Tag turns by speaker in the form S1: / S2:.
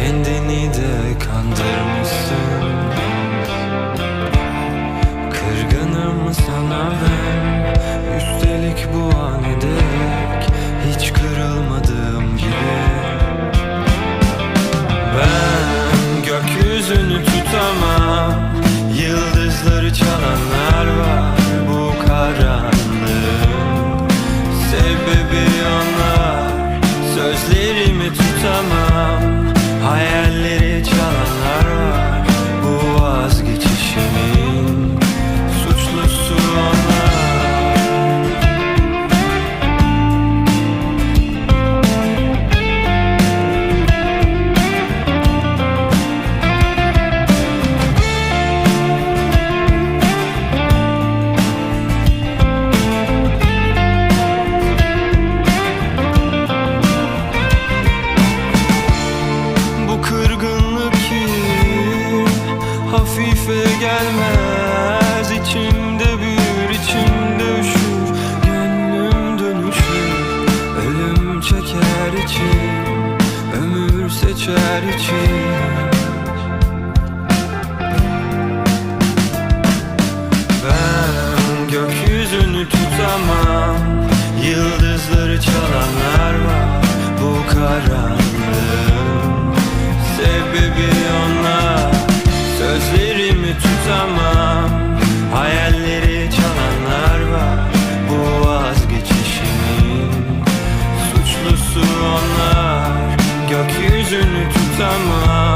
S1: Kendini de kandırmışsın. Kırgınım sana ben. Üstelik bu an dek Hiç kırılmadığım gibi. Ben gökyüzünü tutamam. Yıldızları çalanlar var Bu karanlığın. Sebebi onlar. Sözlerimi tutamam Hayalleri geçer için Ben gökyüzünü tutamam Yıldızları çalanlar var bu karanlığın Sebebi onlar. Sözlerimi tutamam Hayalleri çalanlar var bu vazgeçişimin Suçlusu onlar. summer